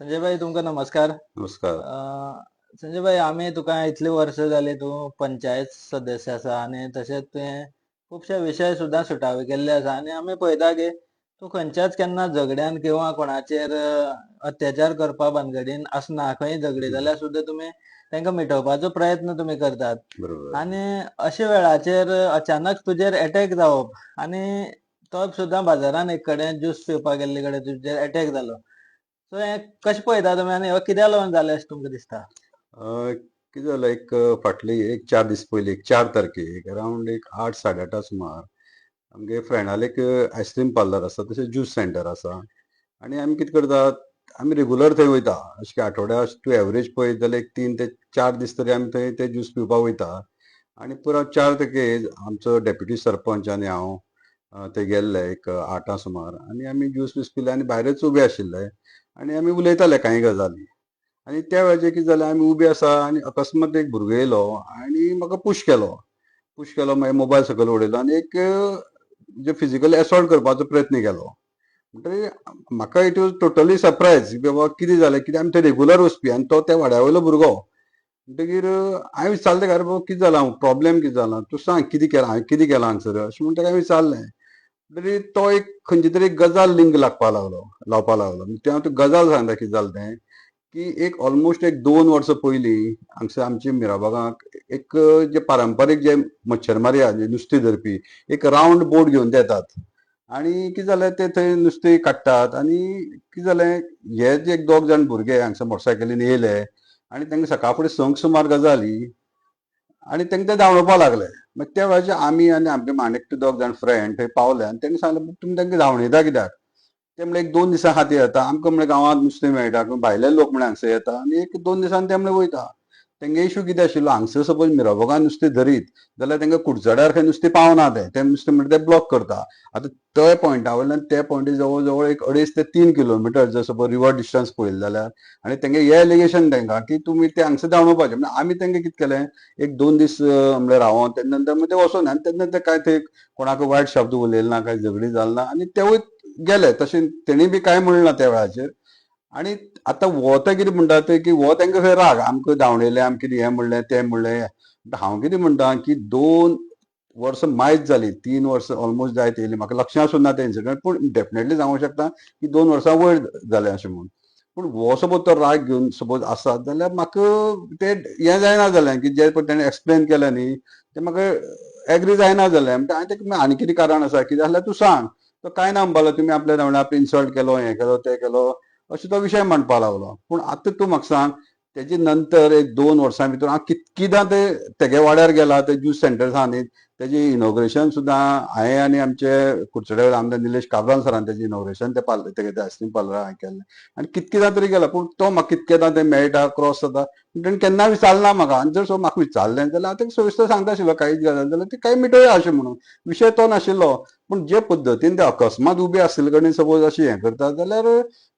संजय भाई तुमका नमस्कार. नमस्कार. अं, संजय भाई आम्ही तुका इतली वर्ष जाली तू पंचायत सदस्य आसा आणि तशेंच तुवें खुबशे विशय सुद्दां सुटावे केल्ले आसा आणि आमी पळयता की तू खंयच्याच केन्ना झगड्यान किंवा कोणाचेर अं, अत्याचार करपा भानगडीन आसना खंय झगडी जाल्यार सुद्दां तुमी तांकां मिटोवपाचो प्रयत्न तुमी करतात. बरोबर. आणि अशा वेळाचेर अचानक तुजेर अटॅक जावप आणि तो सुद्दां बाजारान एक कडेन ज्यूस पिवपाक गेल्ले कडेन तुजेर अटॅक जालो. सो हें कशें पळयता तुमी आनी कित्याक लागून जालें अशें तुमकां दिसता? कितें जालें एक फाटली एक चार दीस पयलीं एक चार तारखेक अरावंड एक आठ साडे आठा सुमार आमगे फ्रेंडाले एक आयस्क्रीम पार्लर आसा तशें ज्यूस सेंटर आसा आनी आमी कितें करतात आमी रेगुलर थंय वयता. अशें की आठवड्या तूं एवरेज पळयत जाल्यार एक तीन ते चार दीस तरी आमी थंय ते ज्यूस पिवपाक वयता. आनी परत चार तारखे आमचो डेप्युटी सरपंच आनी हांव थंय गेल्ले एक आठां सुमार. आनी आमी ज्यूस बीस पिले आनी भायरच उबे आशिल्ले. आनी आमी उलयताले कांय गजाली. आनी त्या वेळाचेर कितें जालें आमी उबे आसा आनी अकस्मात एक भुरगो येयलो आनी म्हाका पुश केलो. पुश केलो मागीर मोबायल सकयल उडयलो आनी एक जे फिजिकली एसॉल्ट करपाचो प्रयत्न केलो. म्हणटकीर म्हाका इट वॉज टोटली सरप्रायज की बाबा कितें जालें कितें आमी थंय रेगुलर वचपी आनी तो त्या वाड्या वयलो भुरगो. म्हणटकीर हांवें विचारलें ताका बाबा कितें जालां प्रॉब्लेम कितें जाला तूं सांग कितें केलां हांवें कितें केलां हांगसर अशें म्हणून ताका हांवें विचारलें. तरी तो एक खंयची तरी एक गजाल लिंक लागपा लागलो लावपा लागलो. ते हांव गजाल सांगता कितें जालें तें की एक ऑलमोस्ट एक दोन वर्सां पयलीं हांगसर आमच्या मिराबागाक एक जे पारंपारीक जे मच्छरमारी आहा जे नुस्तें धरपी एक रावंड बोट घेवन ते येतात आनी कितें जालें ते थंय नुस्तें काडटात आनी कितें जालें हे जे एक दोग जाण भुरगे हांगसर मोटरसायकलीन येयले आनी तांकां सकाळ फुडें संक सुमार गजाली आनी तांकां ते धांवडोवपा लागले मागीर त्या वेळाचेर आमी आनी आमचे आनी दोग जाण फ्रेंड थंय पावले आनी तांणी सांगलें तुमी तांकां धांवडयता कित्याक ते म्हणले एक दोन दिसां खातीर येता आमकां म्हणलें गांवांत नुस्तें मेळटा भायले लोक म्हणलें हांगसर येता आनी एक दोन दिसान ते म्हणलें वयता तेंगे इशू कितें आशिल्लो? हांगसर सपोज मिरवगांत नुस्तें धरीत जाल्यार तेंकां कुडचड्यार खंय नुस्तें पावना तें तें नुस्तें म्हणटा तें ब्लॉक करता. आतां त्या पॉयंटा वयल्यान ते पॉयंटी जवळ जवळ एक अडेज ते तीन किलोमिटर जर सपोज रिवर डिस्टन्स पळयलें जाल्यार आनी तेंगे हे एलिगेशन तेंकां की तुमी ते हांगसर दावणोवपाचें म्हणजे आमी तेंगे कितें केलें? एक दोन दीस म्हणल्यार रावोन तेन्ना नंतर मागीर ते वचोन आनी तेन्ना ते काय ते कोणाक वायट शब्द उलयले ना काय झगडी जालना आनी तेवूय गेले. तशें तेणी बी कांय म्हणलें ना त्या वेळाचेर? आनी आतां हो ते कितें म्हणटा ते की हो तांकां खंय राग आमकां धांवडयलें आमकां कितें हें म्हणलें तें म्हणलें. हांव कितें म्हणटा की दोन वर्सां मायज जाली तीन वर्सां ऑलमोस्ट जायत येयली. म्हाका लक्षांत सुद्दां ना ते इन्सिडंट पूण डेफिनेटली सांगूंक शकता की दोन वर्सां वयर जालें अशें म्हणून पूण हो सपोज तो राग घेवन सपोज आसात जाल्यार म्हाका ते हें जायना जालें की जे पळय ताणें एक्सप्लेन केलें न्ही तें म्हाका एग्री जायना जालें. म्हणटा हांवें तेका आनी कितें कारण आसा कितें जाल्यार तूं सांग तो कांय ना म्हणपालो तुमी आपल्या धांवड्या आपले इन्सल्ट केलो हें केलो तें केलो. अशें तो विशय म्हणपाक लागलो पूण आतां तूं म्हाका सांग तेजे नंतर एक दोन वर्सां भितर हांव कितकिदां ते तेगे वाड्यार गेला ते ज्यूस सेंटर आहा न्ही तेजे इनॉग्रेशन सुद्दां हांवें आनी आमचे कुडचडे आमदार निलेश काब्राल सरान तेजें इनॉग्रेशन ते पार्लर तेगे ते आयस्क्रीम पार्लर हांवें केल्लें आनी कितकिदां तरी गेला पूण तो म्हाका कितकेदां ते मेळटा क्रॉस जाता पूण केन्ना विचारना म्हाका आनी जर सो म्हाका विचारलें जाल्यार हांव तेका सविस्तर सांगता आशिल्लो कांयच गजाल जाल्यार ती कांय मिटोवया अशें म्हणून. विशय तो नाशिल्लो पूण जे पद्दतीन ते अकस्मात उबे आसले कडेन सपोज अशें हें करतात जाल्यार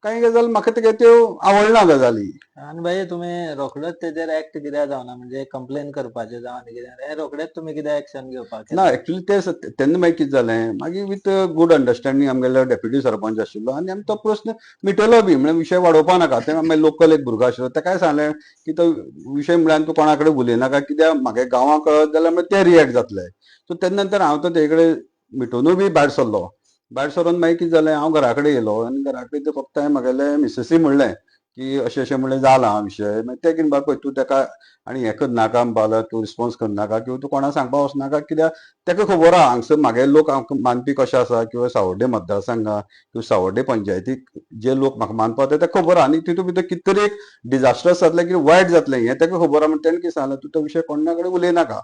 कांय गजाल म्हाका तेगे त्यो आवडना गजाली आणि भाई तुमी रोखडोच तेजेर एक्ट कित्याक जावना म्हणजे कंप्लेन करपाचें जावं आनी कितें हें रोखडेंच तुमी कित्याक एक्शन घेवपाक ना एक्चुअली ते तेन्ना मागीर कितें जालें मागीर विथ गूड अंडरस्टँडींग आमगेलो डेप्युटी सरपंच आशिल्लो आनी आमी तो प्रश्न मिटयलो बी म्हणजे विशय वाडोवपा नाका ते मागीर लोकल एक भुरगो आशिल्लो ताकाय सांगलें की तो विशय म्हळ्यार तूं कोणा कडेन उलयनाका कित्याक म्हागे गांवां कळत जाल्यार मागीर ते रिएक्ट जातले सो तेन्ना नंतर हांव तो तेजे कडेन मिटोनूय बी भायर सरलो. भायर सरून मागीर कितें जालें हांव घरा कडेन येयलो आनी घरा कडेन फक्त हांवें म्हगेले मिसेसी म्हणलें की अशें अशें म्हणलें जाला विशय. मागीर ते कितें पळय तूं ताका आनी हें करनाका म्हणपाक तूं रिस्पॉन्स करनाका किंवा तूं कोणाक सांगपाक वचनाका कित्याक तेका खबर आहा हांगसर म्हागे लोक हांव मानपी कशे आसा किंवा सावर्डे मतदारसंघा किंवा सावर्डे पंचायतीक जे लोक म्हाका मानपाक ते तेका खबर आहा. आनी तितूंत भितर कितें तरी एक डिजास्टर्स जातलें कितें वायट जातलें हें ताका खबर आहा. म्हणटा तेणें कितें सांगलें तूं तो विशय कोणा कडेन उलयनाका.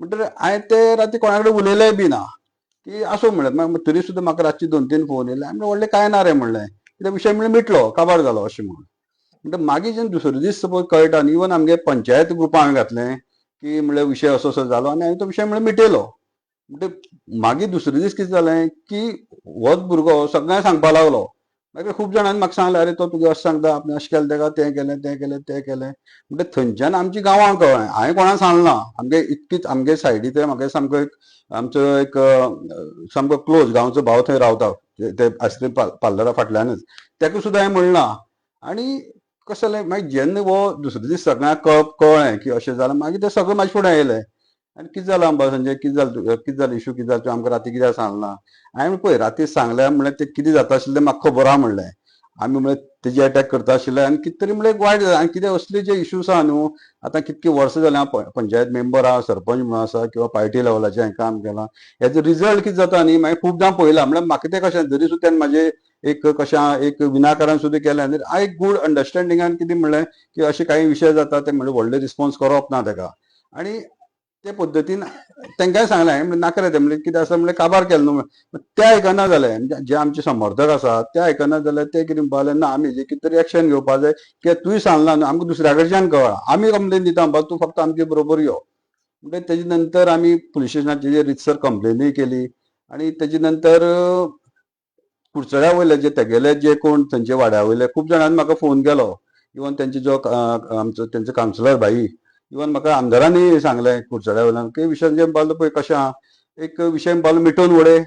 म्हणटकीर हांवें ते राती कोणा कडेन उलयलेंय बी ना. की आसूं म्हणत तरी सुद्दां म्हाका रातची दोन तीन फोन येयले. हांवें व्हडलें कांय ना रे म्हणलें. कित्याक विशय म्हणलें मिटलो काबार जालो अशें म्हणून. म्हणटा मागीर जेन्ना दुसरे दीस सपोज कळटा न्ही इवन आमगे पंचायत ग्रुपां हांवें घातलें की म्हणल्यार विशय असो असो जालो आनी हांवें तो विशय म्हणल्यार मिटयलो. म्हणटा मागीर दुसरे दीस कितें जालें की होच भुरगो सगळ्यांक सांगपा लागलो. मागीर खूब जाणांनी म्हाका सांगलें अरे तो तुगे अशें सांगता आपणें अशें केलें तेका तें केलें तें केलें तें केलें. म्हणटा थंयच्यान आमची गांवांक कळ्ळें हांवें कोणाक सांगलें. ना आमगे इतकीच आमगे सायडी ते म्हाका सामको एक आमचो एक सामको क्लोज गांवचो भाव थंय रावता. ते- ते आयस्क्रीम पार्लरा फाटल्यानच. ताका सुद्दां हांवें म्हणलां. आनी कशें जालें मागीर जेन्ना हो दुसरे दीस सगळ्यांक कळप कळ्ळें की अशें जालें. मागीर ते सगळे म्हाजे फुडें येयले आनी कितें जालां आंबा संजय? कितें जालें कितें जालें इशू? कितें जालें तुवें आमकां राती कित्याक सांगलां? हांवें पळय राती सांगलें म्हणल्यार तें कितें जाता आशिल्लें म्हाका खबर आहा म्हणलें. आमी म्हणलें तेजे अटॅक करता आशिल्ले आनी कितें तरी म्हणलें वायट जाता आनी कितें असले जे इश्यूज आहा न्हू आतां कितकी वर्सां जालीं हांव पंचायत मेंबर आहा सरपंच म्हणून आसा किंवां पार्टी लेवलाचें हांवें काम केलां. हेजो रिजल्ट कितें जाता न्ही मागीर खुबदां पळयलां. म्हणल्यार म्हाका तें कशें जरी सुद्दां तेन्ना म्हाजें एक कशें एक विनाकारण सुद्दां केलें जाल्यार हांव एक गूड अंडरस्टँडिंगान कितें म्हणलें की अशे काही विशय जाता ते म्हणलें व्हडले रिस्पॉन्स करप ना ताका आनी ते पद्दतीन तांकांय सांगलें हांवें म्हणजे नाका रे म्हणजे तें म्हणलें कितें आसा म्हणलें काबार केलें न्हू. ते आयकना जाले म्हणजे जे आमचे समर्थक आसा ते आयकना जाल्यार ते कितें म्हणपाक ना आमी जे कितें तरी एक्शन घेवपाक जाय कित्याक तुवें सांगलां न्हू आमकां दुसऱ्या कडच्यान कळ्ळां आमी कंप्लेन दिता म्हणपाक तूं फक्त आमचे बरोबर यो. म्हणजे तेजे नंतर आमी पुलीस स्टेशनार तेजेर रितसर कंप्लेनूय केली. आणि तेजे नंतर कुडचड्या वयले जे तेगेले जे कोण थंयचे वाड्या वयले खूब जाणांनी म्हाका फोन केलो. इवन तेंचे जो आमचो तेंचो कावन्सिलर भाई इवन म्हाका आमदारांनी सांगलें कुडचड्या वयल्यान की विशय जे पळय कशें आहा? एक विशय म्हणपाक लागलो मिटोवन उडय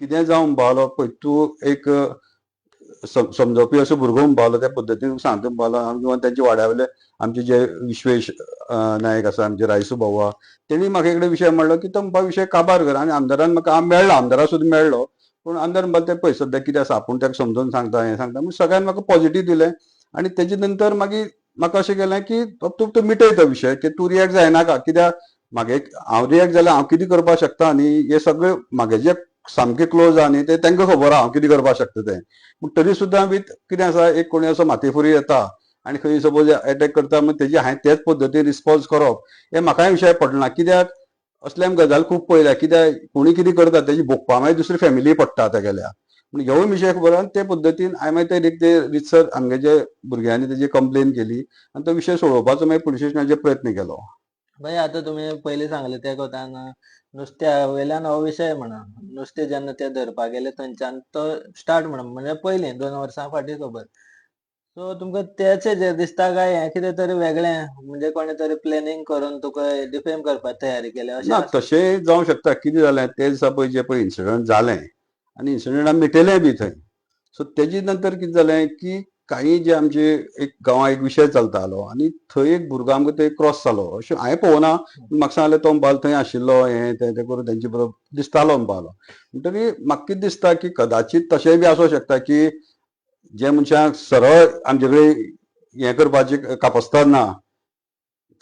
कितें जावं म्हणपाक पळय तूं एक सम- समजोवपी असो भुरगो पावलो त्या पद्दतीन सांगता म्हणपाक लागलो त्यांचे तेंचे वाड्या वयले आमचे जे विश्वेश नायक आसा आमचे रायसू भाऊ तेणी म्हाका एक विशय म्हणलो की तो म्हाका विशय काबार कर आनी आमदारान म्हाका हांव मेळ्ळो आमदारा सुद्दां मेळ्ळो पूण आमदार म्हणपाक ते पळय सद्या कितें आसा आपूण ताका समजून सांगता हें सांगता म्हूण सगळ्यांनी म्हाका पॉझिटीव दिलें आनी तेजे नंतर मागीर म्हाका अशें केलें की तूं तूं मिटय तो विशय की तूं रिएक्ट जायनाका कित्याक? म्हागे हांव रिएक्ट जाल्यार हांव कितें करपाक शकता न्ही हे सगळे म्हागे जे सामके क्लोज आहा न्ही ते तांकां खबर आहा हांव कितें करपाक शकता तें. पूण तरी सुद्दां विथ कितें आसा एक कोणी असो माथेफुरी येता आनी खंय सपोज एटॅक करता मग तेजे हांवें तेच पद्दतीन रिस्पॉन्स करप हें म्हाकाय विशय पडना. कित्याक? असले आमी गजाल खूब पळयल्या. कित्याक? कोणी कितें करता तेजी भोगपा मागीर दुसरी फॅमिली पडटा तेगेल्या पूण ह्यो विशय खबर आहा ते पद्दतीन हांवें मागीर ते ते रितसर आमगे जे भुरग्यांनी तेजी कंप्लेन केली आनी तो विशय सोडोवपाचो मागीर पुलीस स्टेशनाचेर प्रयत्न केलो. भाई आता तुम्ही पयलीं सांगले त्या कोतान नुस्त्या वयल्यान हो विशय म्हणा. नुस्तें जेन्ना ते धरपाक गेले थंयच्यान तो स्टार्ट म्हणा. म्हणजे पयलीं दोन वर्सां फाटीं खबर सो तुमकां तेचे जे दिसता काय हें कितें तरी वेगळें म्हणजे कोणे तरी प्लॅनिंग करून तुका डिफेम करपाक तयारी केल्या अशें ना? तशें जावं शकता. कितें जालें ते दिसा पळय जे पळय इन्सिडंट जालें आनी इन्सिडंट आमी बी थंय सो तेजे नंतर कितें जालें की काही जे आमचे एक गांवां एक विशय चलतालो आनी थंय एक भुरगो आमकां थंय क्रॉस जालो अशें हांवें पळोवना. म्हाका सांगलें तो म्हणपाक थंय आशिल्लो हें तें तें करून तेंचे बरोबर दिसतालो म्हणपाक म्हणटकीर म्हाका कितें दिसता की कदाचीत तशेंय बी आसूं शकता की जे मनशाक सरळ आमचे कडेन हें करपाची कापासितात ना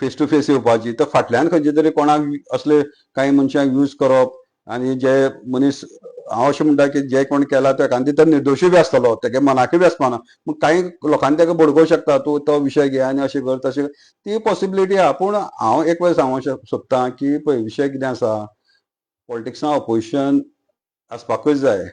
फेस टू फेस येवपाची तर फाटल्यान खंयचे तरी कोणाक असले काही मनशांक यूज करप आनी जे मनीस हांव अशें म्हणटा की जे कोण केला तो एखादी तर निर्दोशी बी आसतलो तेगे मनाकूय बी आसपाना पूण काही लोकांनी तेका भडकोवंक शकता तूं तो विशय घे आनी अशें कर तशें. ती पॉसिबिलिटी आहा. पूण हांव एक वेळ सांगूंक सोदतां की पळय विशय कितें आसा? पॉलिटिक्सान ऑपोजिशन आसपाकूच जाय.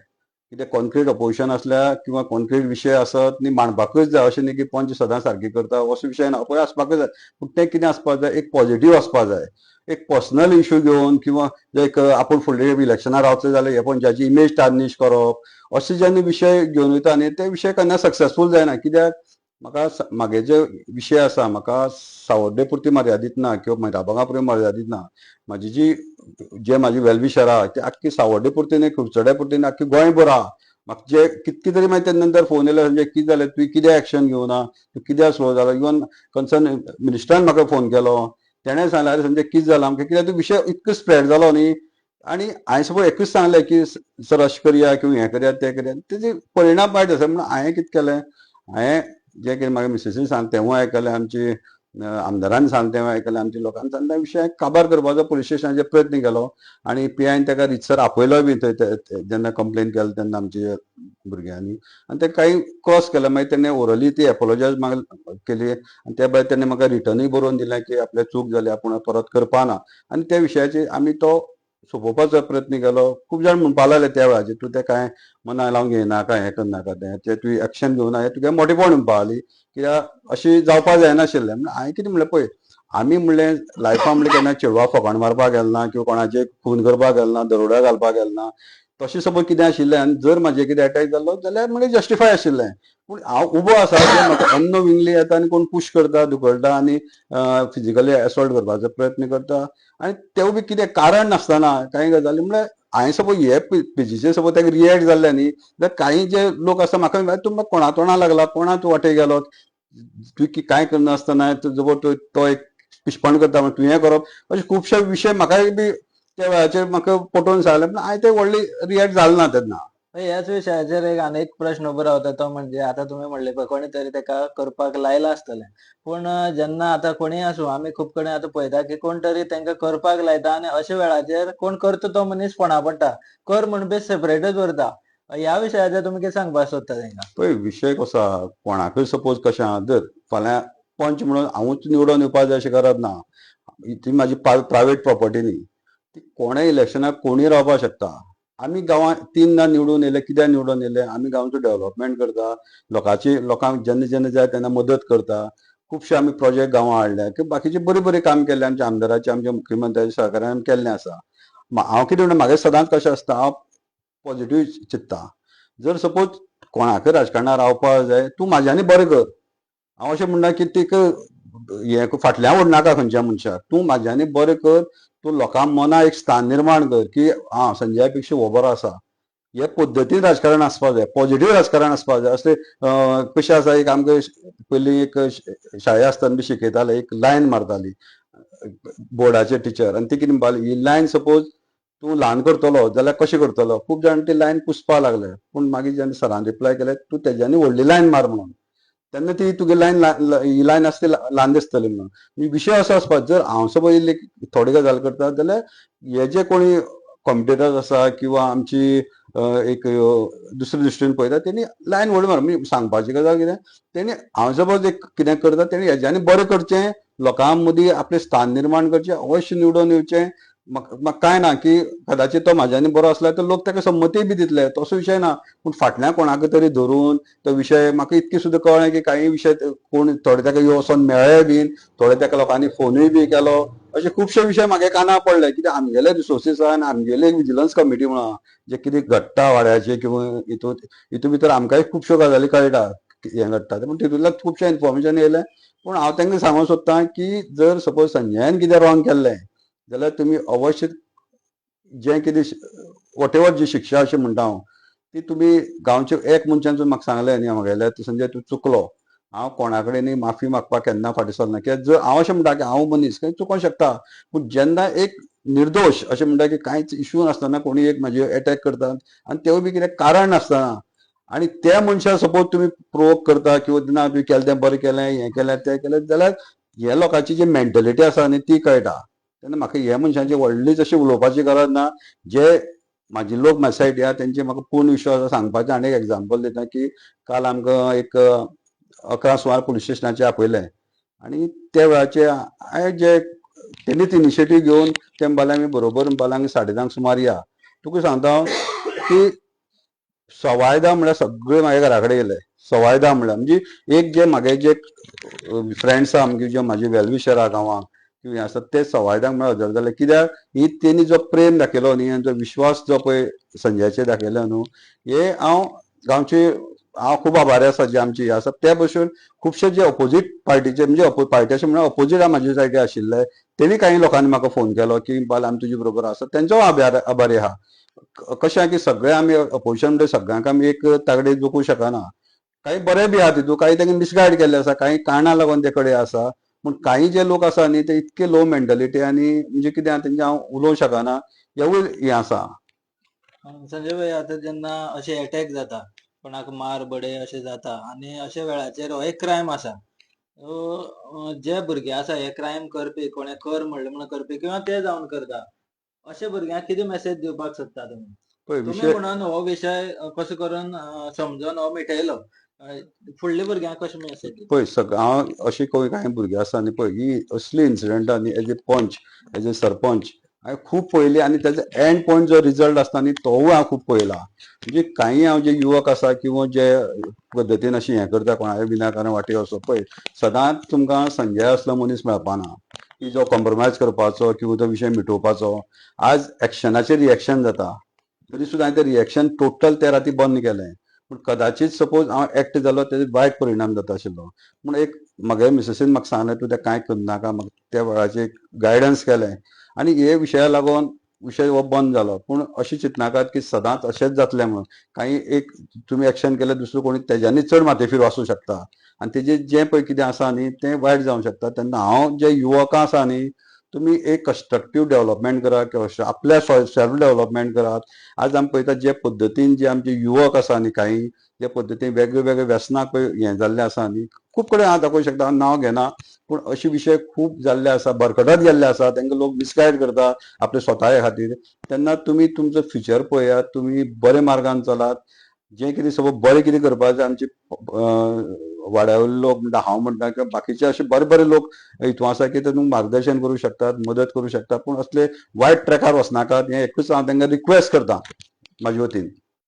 कितें कॉन्क्रीट ऑपोजिशन आसल्यार किंवा कॉन्क्रीट विशय आसत न्ही मांडपाकूच जाय अशें न्ही की पंच सदां सारकी करता असो विशय ना. पळय आसपाकूच जाय. पूण तें कितें आसपाक जाय? एक पॉझिटीव आसपाक जाय. एक पर्सनल इश्यू घेवन किंवा एक आपूण फुडले इलेक्शनार रावतले जाल्यार हे पंचाची इमेज टार्निश करप अशे जेन्ना विशय घेवन वयता न्ही ते विशय केन्ना सक्सेसफूल जायना. कित्याक म्हाका म्हागे जे विशय आसा म्हाका सावर्डे पुरती मर्यादीत ना किंवा मैराबागा पुरती मर्यादीत ना. म्हाजी जी जे म्हाजी वेलविशर आहा ते आख्खी सावर्डे पुरती न्ही कुडचड्या पुरती न्ही आख्खी गोंयभर आहा म्हाका जे कितके तरी मागीर तेजे नंतर फोन येयलो म्हणजे कितें जालें तुवें कितें एक्शन घेवना तूं कित्याक स्लो जालो इवन कन्सर्न मिनिस्टरान म्हाका फोन केलो. तेणें सांगलें आरे संजय कितें जालां आमकां कित्याक तो विशय इतको स्प्रेड जालो न्ही. आनी हांवें सपोज एकूच सांगलें की सर अशें करया किंवा हें करया तें करया. तेजे परिणाम वायट आसा म्हणून हांवें कितें केलें हांवें जें कितें म्हाका मिसेसीन सांगलें तेव्हा आयकलें आमची आमदारान सांग तेव्हा आयकलें आमच्या लोकांनी सांगलें त्या काबार करपाचो पुलीस स्टेशनाचेर प्रयत्न केलो आनी पी आयन ताका रितसर आपयलो बी थंय ते- जेन्ना कंप्लेन केलो तेन्ना आमच्या भुरग्यांनी आनी ते काही क्रॉस केले. मागीर तेणें ओरली ती एपोलॉजायज म्हाका केली आनी त्या भायर तेणें म्हाका रिटर्नूय बरोवन दिलें की आपलें चूक जाल्या आपूण परत करपा ना आनी त्या विशयाचेर आमी तो सोंपोवपाचो प्रयत्न केलो. खूब जाण म्हणपाक लागले त्या वेळाचेर तूं तें कांय मना घेयना घेयनाका हें करनाका तें. तें तुवें एक्शन घेवना हें तुगे मोटेपण म्हणपाक लागली कित्याक अशी जावपाक जायनाशिल्लें म्हण हांवें कितें म्हणलें पळय आमी म्हणलें लायफान म्हणलें केन्ना चेडवा फकाण मारपाक गेलना किंवा कोणाचेर खून करपाक गेलना दरोडा घालपाक गेलना तशें सपोज कितें आशिल्लें आनी जर म्हाजे कितें अटॅक जालो जाल्यार म्हणजे जस्टिफाय आशिल्लें. पूण हांव उबो आसा जे म्हाका अननोविंगली येता आनी कोण पुश करता धुकळटा आनी फिजिकली एसॉल्ट करपाचो प्रयत्न करता. आनी तेवूय बी कितें कारण नासतना कांय गजाली म्हळ्यार हांवें सपोज हे पेजीचेर सपोज तेका रिएक्ट जाल्ले न्ही जाल्यार काही जे लोक आसा म्हाका तुमकां कोणा तोंडा लागला कोणा तूं वाटेक गेलो? तुवें की- कांय करनासतना जवळ तो एक पिशपण करता म्हण तुवें करप. अशे खुबशे विशय म्हाकाय बी त्या वेळाचेर म्हाका पटोवन सांगले. पूण हांवें ते व्हडली रिएक्ट जालें ना तेन्ना ह्याच विशयाचेर एक आनीक प्रश्न उबो रावता तो म्हणजे आतां तुमी म्हणले पळय कोणी तरी ताका करपाक लायला आसतलें पूण जेन्ना आतां कोणीय आसूं आमी खूब कडेन आतां पळयता की कोण तरी तांकां करपाक लायता आनी अशे वेळाचेर कोण करता तो मनीस फोंडा पडटा. कर म्हण बेस सेपरेटच उरता. ह्या विशयाचेर तुमी कितें सांगपाक सोदता तांकां? पळय विशय कसो? आहा कोणाकय सपोज कशें? आहा जर फाल्यां पंच म्हणून हांवूच निवडून येवपाक जाय अशें गरज ना. ती म्हाजी प्रायवेट प्रॉपर्टी न्ही. कोणेय इलेक्शनाक कोणी रावपाक शकता. आमी गांवांत तीनदां निवडून येयले कित्याक निवडून येयले आमी गांवचो डेव्हलपमेंट करता. लोकांची लोकांक जेन्ना जेन्ना जाय तेन्ना मदत करता. खुबशे आमी प्रोजेक्ट गांवां हाडल्या. की बाकीचे बरें बरी काम केले. आमच्या आमदाराचे आमच्या मुख्यमंत्र्याच्या सहकार्यान केल्लें आसा. हांव कितें म्हणटा म्हागे सदांच कशें आसता हांव पॉझिटिव्ह चित्ता. जर सपोज कोणाकय राजकारणांत रावपाक जाय तूं म्हाज्यानी बरें कर. हांव अशें म्हणना की तीक हे फाटल्यान उडनाका खंयच्या मनशाक. तूं म्हाज्यानी बरें कर. तूं लोकां मना एक स्थान निर्माण कर की आं संजया पेक्षा हो बरो आसा हे पद्दतीन राजकारण आसपाक जाय पॉझिटिव्ह राजकारण आसपाक जाय असले कशें आसा एक आमकां पयलीं एक शाळे आसतना बी शिकयताले एक लायन मारताली बोर्डाचे टिचर आनी ती कितें म्हणपाली ही लायन सपोज तूं ल्हान करतलो जाल्यार कशें करतलो? खूब जाण ती लायन पुसपाक लागले. पूण मागीर जेन्ना सरान रिप्लाय केलें तूं तेज्यांनी व्हडली लायन मार म्हणून. तेन्ना ती तुगे लायन ही लायन आसा ती ल्हान दिसतली म्हणून. विशय असो आसपाक जर हांव सपोज इल्ली थोडी गजाल करता जाल्यार हे जे कोणी कॉम्पिटिटर्स आसा किंवा आमची एक दुसरे दृश्टीन पळयता तेणी लायन व्हडली मार. म्हणजे सांगपाची गजाल कितें तेणी हांव सपोज एक कितें करता तेणी हेज्यानी बरें करचें लोकां मदीं आपलें स्थान निर्माण करचें अवश्य निवडून येवचें म्हाका म्हाका कांय ना की कदाचित तो माझ्यानी बरो असला तर लोक ताका संमती बी दितले. तसो विशय ना पूण फाटल्यान कोणाक तरी धरून तो विशय म्हाका इतकें सुद्दां कळ्ळें की काही विशय कोण थोडे ताका यो वचोन मेळ्ळे बीन थोडे ताका लोकांनी फोनूय बी केलो. अशे खुबशे विशय म्हागे काना पडले कित्याक आमगेले रिसोर्सीस आहा आनी आमगेले एक विजिलन्स कमिटी म्हणून आहा जे कितें घडटा वाड्याचे किंवा हितून हितून भितर आमकांय खुबश्यो गजाली कळटा हें घडटा पूण तितूंतल्यान खुबशें इन्फॉर्मेशन येयलें पूण हांव तांकां सांगूंक सोदतां की जर सपोज संजयान कितें रॉंग केल्लें जाल्यार तुमी अवश्य जें कितें वॉट एवर जी शिक्षा अशें म्हणटा हांव ती तुमी गांवच्या एक मनशान जर म्हाका सांगलें न्ही म्हागेल्या संजय तूं चुकलो. हांव कोणा कडेन माफी मागपाक केन्ना फाटीं सरना कित्याक जर हांव अशें म्हणटा की हांव मनीस खंय चुकोंक शकता पूण जेन्ना एक निर्दोश अशें म्हणटा की कांयच इश्यू नासतना कोणी एक म्हाजे अटॅक करता आनी तेवूय बी कितें कारण नासतना आनी त्या मनशाक सपोज तुमी प्रोवोक करता किंवा ना तुवें केलें तें बरें केलें हें केलें तें केलें जाल्यार हे लोकांची जी मेंटेलिटी आसा न्ही ती कळटा. तेन्ना म्हाका हे मनशांची व्हडलीच अशी उलोवपाची गरज ना जे म्हाजी लोक म्हाजे सायडी आहा तेंचे म्हाका पूर्ण विश्वास सांगपाचें आनी एक एग्जाम्पल दिता की काल आमकां एक अकरा सुमार पुलीस स्टेशनाचेर आपयलें. आनी त्या वेळाचेर हांवें जे तेणीच इनिशिएटीव घेवन ते म्हणपाले आमी बरोबर म्हणपाले आमी साडे धांक सुमार या. तुका सांगता हांव की सवायदा म्हळ्यार सगळे म्हाज्या घरा कडेन येयले सवायदा म्हळ्यार म्हणजे एक जे म्हागे जे फ्रेंड्स आहा आमगे जे म्हाजे वेलविशर आहा गांवांत हें आसा ते सवाय मेळत म्हळ्यार हजर जाले कित्याक ही तेणी जो प्रेम दाखयलो न्ही आनी जो विश्वास जो पळय संजयाचेर दाखयलो न्हू हे हांव गांवचे हांव खूब आभारी आसा जे आमचे हे आसा. ते भशेन खुबशे जे ऑपोजीट पार्टीचे म्हणजे पार्टी अशें ऑपोजीट अपोजीट म्हाजे सायडी आशिल्ले तेणी काही लोकांनी म्हाका फोन केलो की बाल आमी तुजे बरोबर आसा. तेंचो आभार आभारी आहा. कशें की सगळे आमी ऑपोजिशन म्हणजे सगळ्यांक आमी एक तागडे जोखूं शकना. काही बरे बी आहा तितून काही तांणी मिसगायड केल्ले आसा काही कारणां लागून ते कडेन आसा. पूण काही जे लोक आसा न्ही ते इतके लो मेंटलिटी आनी म्हणजे कितें तेंचे हांव उलोवंक शकना हेवूय हें आसा संजय भाई आतां जेन्ना अशे अटॅक जाता कोणाक मार बडे अशे जाता आनी अशे वेळाचेर हो एक क्रायम आसा जे भुरगे आसा हे क्रायम करपी कोणे कर म्हणले म्हणून करपी किंवा ते जावन करता अशे भुरग्यांक कितें मेसेज दिवपाक सोदता तुमी? म्हणून हो विशय कसो करून समजून हो मिटयलो. फुडले फुडल्या भुरग्यांक कशें मेसेज पळय सगळें हांव अशें कोण कांय भुरगीं आसा न्ही पळय ही असली इन्सिडंटां न्ही एज ए पंच एज ए सरपंच हांवें खूब पळयली आनी तेजो एंड पॉयंट जो रिजल्ट आसता न्ही तोवूय हांव खूब पळयला. म्हणजे काही हांव जे युवक आसा किंवा जे पद्दतीन अशें हें करता कोणाय विनाकारण वाटेर वचप पळय सदांच तुमकां संजय असलो मनीस मेळपाना. की जो कॉम्प्रोमायज करपाचो किंवा तो विशय मिटोवपाचो आज एक्शनाचेर रिएक्शन जाता. तरी सुद्दां हांवें तें रिएक्शन टोटल त्या राती बंद केलें. पूण कदाचित सपोज हांव एक्ट जालो तेजो वायट परिणाम जाता आशिल्लो पूण एक म्हगे मिसेसीन म्हाका सांगलें तूं तें कांय करनाका म्हाका त्या वेळाचेर एक गायडन्स केलें आनी हे विशया लागून विशय हो बंद जालो पूण अशें चिंतनाकात की सदांच अशेंच जातलें म्हणून काही एक तुमी एक्शन केलें दुसरो कोणी तेज्यानी चड माथेफीर वाचूं शकता. आनी तेजे जें पळय कितें आसा न्ही तें वायट जावंक शकता तेन्ना हांव जे युवकां आसा न्ही तुमी एक कंस्ट्रक्टीव डेव्हलपमेंट करात किंवा आपल्या सेल्फ डेव्हलपमेंट करात आज आमी पळयतात जे पद्दतीन जे आमचे युवक आसा न्ही काही जे पद्दतीन वेगळे वेगळे व्यसनाक हे जाल्ले आसा न्ही खूब कडेन हांव दाखोवंक शकता नांव घेना पूण अशे विशय खूब जाल्ले आसा भरकटत गेल्ले आसा तांकां लोक मिसगायड करता आपल्या स्वताये खातीर. तेन्ना तुमी तुमचो फ्युचर पळयात तुमी बरे मार्गान चलात. जे कितें सपोज बरें कितें करपाचें आमचे वाड्या वयले लोक म्हणटा हांव म्हणटा किंवा बाकीचे अशे बरे बरे लोक हितू आसा की ते तुमकां मार्गदर्शन करूंक शकतात मदत करूंक शकतात. पूण असले वायट ट्रॅकार वचनाकात हें एकूच हांव तांकां रिक्वेस्ट करता म्हाजे वतीन.